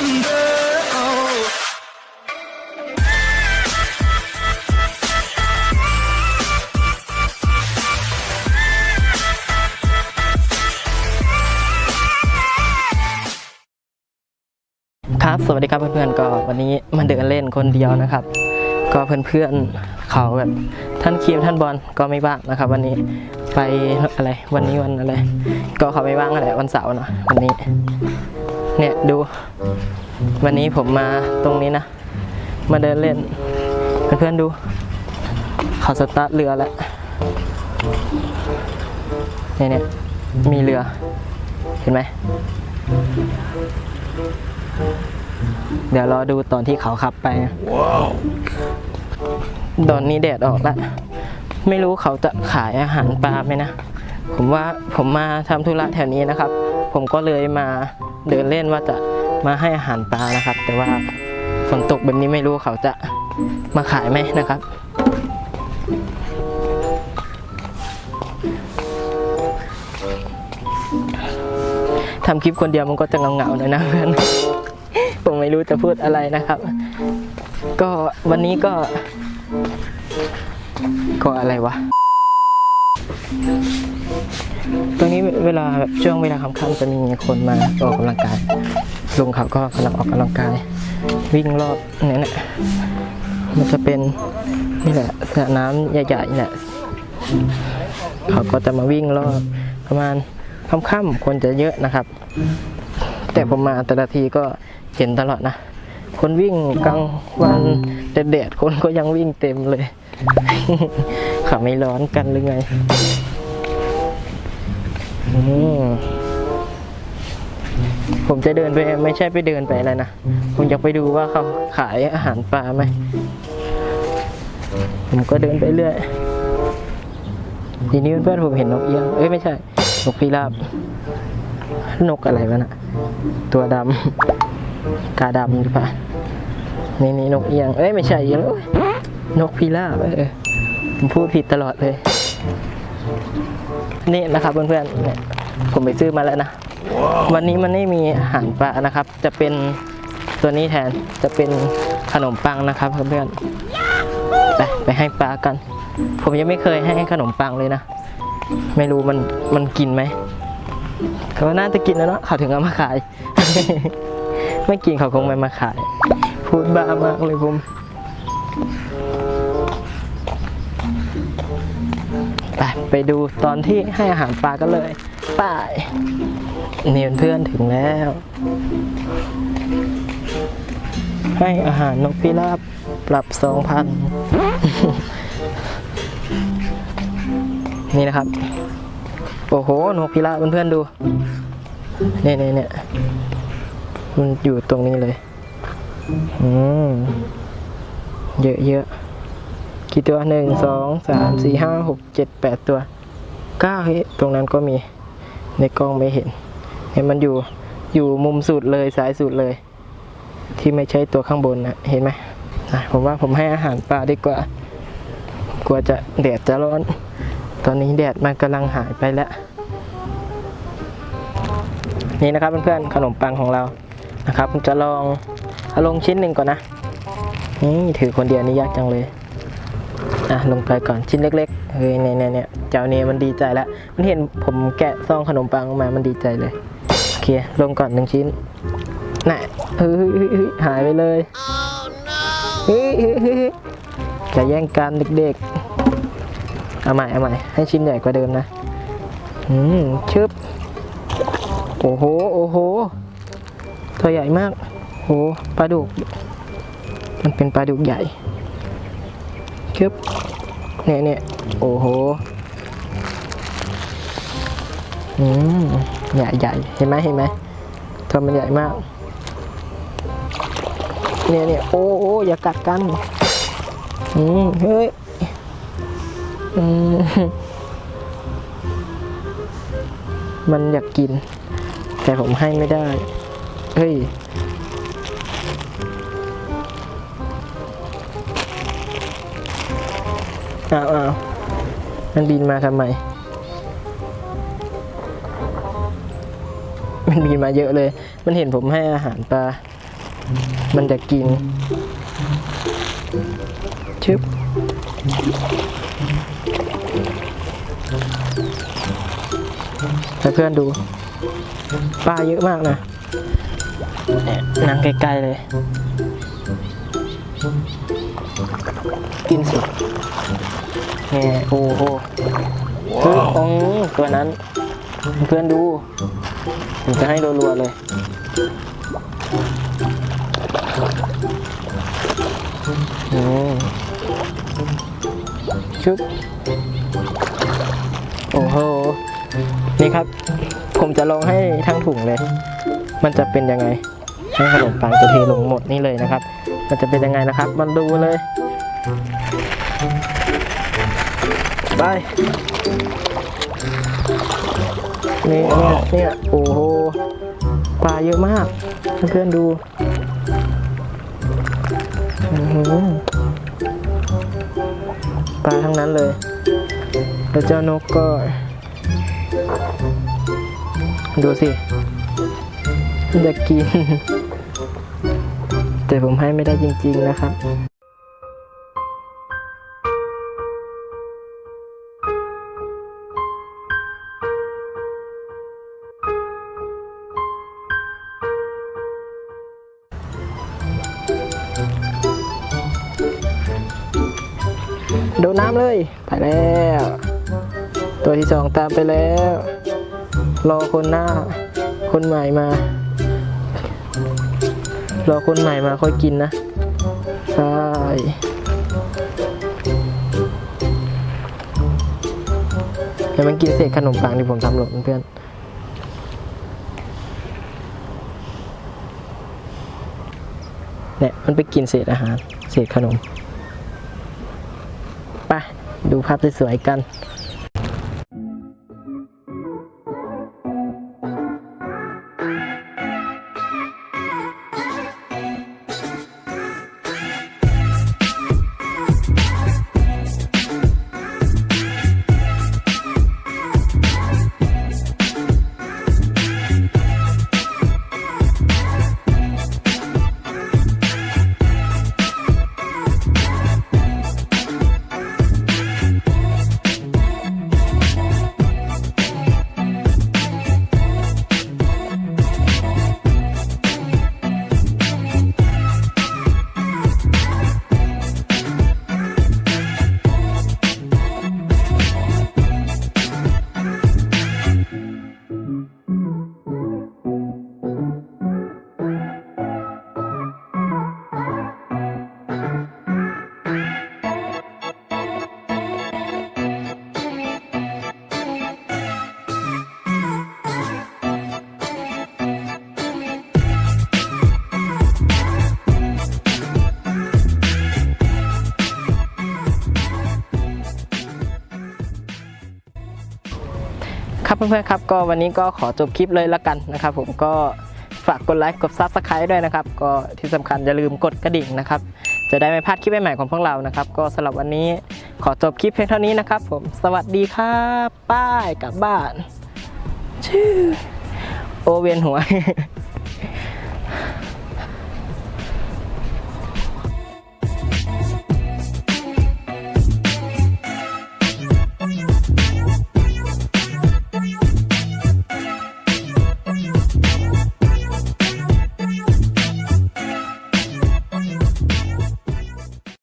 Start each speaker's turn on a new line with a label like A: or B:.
A: ครับ สวัสดีครับเพื่อนๆ ก็วันนี้มาเดินเล่นคนเดียวนะครับ ก็เพื่อนๆเขาแบบท่านคีมท่านบอลก็ไม่ว่างนะครับ วันนี้ไปอะไรวันนี้วันอะไร ก็เขาไม่ว่างอะไรวันเสาร์เนอะวันนี้ เนี่ยดู วันนี้ผมมาตรงนี้นะ มาเดินเล่น เพื่อนๆดู เขาสตาร์ทเรือแล้วเนี่ยเนี่ยมีเรือ เห็นไหม เดี๋ยวรอดูตอนที่เขาขับไปนะตอนนี้แดดออกแล้วไม่รู้เขาจะขายอาหารปลาไหมนะ ผมว่าผมมาทำธุระแถวนี้นะครับ ผมก็เลยมาเดินเล่นว่าจะมาให้อาหารปลานะครับ แต่ว่าฝนตกแบบนี้ไม่รู้เขาจะมาขายไหมนะครับทำคลิปคนเดียวมันก็จะเงาๆหน่อยนะเพื่อนผมไม่รู้จะพูดอะไรนะครับ ก็วันนี้ก็ ก็อะไรวะ ตรงนี้เวลาแบบช่วงเวลาค่ำๆจะมีคนมาออกกำลังกายลุงเขาก็กำลังออกกำลังกาย วิ่งรอบนี่แหละมันจะเป็นนี่แหละสระน้ำใหญ่ๆนี่แหละเขาก็จะมาวิ่งรอบประมาณค่ำๆคนจะเยอะนะครับ แต่ผมมาแต่ละทีก็เห็นตลอดนะ คนวิ่งกลางวันแดดๆคนก็ยังวิ่งเต็มเลยเขาไม่ร้อนกันหรือไง ผมจะเดินไปไม่ใช่ไปเดินไปอะไรนะ ผมอยากไปดูว่าเขาขายอาหารปลาไหม ผมก็เดินไปเรื่อยทีนี้เพื่อนๆผมเห็นนกเอี้ยง เอ้ยไม่ใช่ นกพิราบ นกอะไรวะน่ะตัวดำกาดำหรือเปล่า นี่นี่นกเอี้ยง เอ้ยไม่ใช่เอี้ยงนกพิราบเออผมพูดผิดตลอดเลย นี่นะครับเพื่อนๆเนี่ยผมไปซื้อมาแล้วนะ วันนี้มันไม่มีอาหารปลานะครับ จะเป็นตัวนี้แทนจะเป็นขนมปังนะครับ เพื่อนๆไปไปให้ปลากัน ผมยังไม่เคยให้ขนมปังเลยนะ ไม่รู้มันมันกินไหมเขาน่าจะกินแล้วเนาะเขาถึงเอามาขาย ไม่กินเขาคงไม่มาขาย พูดบ้ามากเลยผม ไปไปดูตอนที่ให้อาหารปลากันเลยไป้ายนี่เพื่อนๆถึงแล้ว ให้อาหารนกพิราบปรับสองพันนี่นะครับ โอ้โห นกพิราบเพื่อนๆดู เนี่ยเนี่ยเนี่ยมันอยู่ตรงนี้เลย อืม เยอะเยอะ กี่ตัวหนึ่งสองสามสี่ห้าหกเจ็ดแปดตัวเก้าเฮ้ยตรงนั้นก็มีในกล้องไม่เห็นเห็นมันอยู่อยู่มุมสุดเลยซ้ายสุดเลย ที่ไม่ใช่ตัวข้างบนนะเห็นไหมผมว่าผมให้อาหารปลาดีกว่ากลัวจะแดดจะร้อน ตอนนี้แดดมันกำลังหายไปแล้ว นี่นะครับเพื่อนๆขนมปังของเรานะครับผมจะลองเอาลงชิ้นหนึ่งก่อนนะนี่ถือคนเดียวนี่ยากจังเลย อะลงไปก่อนชิ้นเล็กๆเฮ้ยเนี่ยเนี่ยเนี่ยเจ้าเนี่ยมันดีใจแล้วมันเห็นผมแกะซองขนมปังออกมามันดีใจเลยโอเคลงก่อนหนึ่งชิ้นน่ะเฮ้ยหายไปเลยเฮ้ยเฮ้ยเฮ้ยเฮ้ยจะแย่งกันเด็กๆเอาใหม่เอาใหม่ให้ชิ้นใหญ่กว่าเดิมนะอืมชึบโอ้โหโอ้โหตัวใหญ่มากโอ้ปลาดุก มันเป็นปลาดุกใหญ่ ชึบเนี่ยเนี่ยโอ้โหอืมใหญ่ใหญ่เห็นไหมเห็นไหมตัวมันใหญ่มาก เนี่ยเนี่ยโอ้โอ้อย่ากัดกันอืมเฮ้ยอืมมันอยากกิน แต่ผมให้ไม่ได้ เฮ้ย อ้าวอ้าวมันบินมาทำไม มันบินมาเยอะเลย มันเห็นผมให้อาหารปลา มันจะกิน ชึบ ให้เพื่อนดู ปลาเยอะมากนะนั่งใกล้ๆเลย กินสุด แง่โอ้โหเฮ้ยองตัวนั้น เพื่อนดู ผมจะให้รัวๆเลยอืมชุบโอ้โห นี่ครับ ผมจะลองให้ทั้งถุงเลย มันจะเป็นยังไง ให้ขนมปังจะเทลงหมดนี่เลยนะครับ มันจะเป็นยังไงนะครับ มันดูเลย ไป นี่เนี่ยเนี่ยโอ้โหปลาเยอะมาก เพื่อนๆดูอื้อหือปลาทั้งนั้นเลย แล้วเจ้านกก็ ดูสิจะกิน แต่ผมให้ไม่ได้จริงๆนะครับ โดนน้ำเลย ไปแล้ว ตัวที่สองตามไปแล้ว รอคนหน้า คนใหม่มา รอคนใหม่มาค่อยกินนะใช่เดี๋ยวมันกินเศษขนมปังที่ผมทำหล่นเพื่อนเนี่ยมันไปกินเศษอาหาร เศษขนม ไปดูภาพสวยๆกัน ครับเพื่อนๆครับก็วันนี้ก็ขอจบคลิปเลยละกันนะครับ ผมก็ฝากกดไลค์กดซับสไครต์ด้วยนะครับ ก็ที่สำคัญอย่าลืมกดกระดิ่งนะครับ จะได้ไม่พลาดคลิปใหม่ๆของพวกเรานะครับ ก็สำหรับวันนี้ขอจบคลิปเพียงเท่านี้นะครับ ผมสวัสดีครับป้ายกลับบ้านชื่อโอเวียนหัว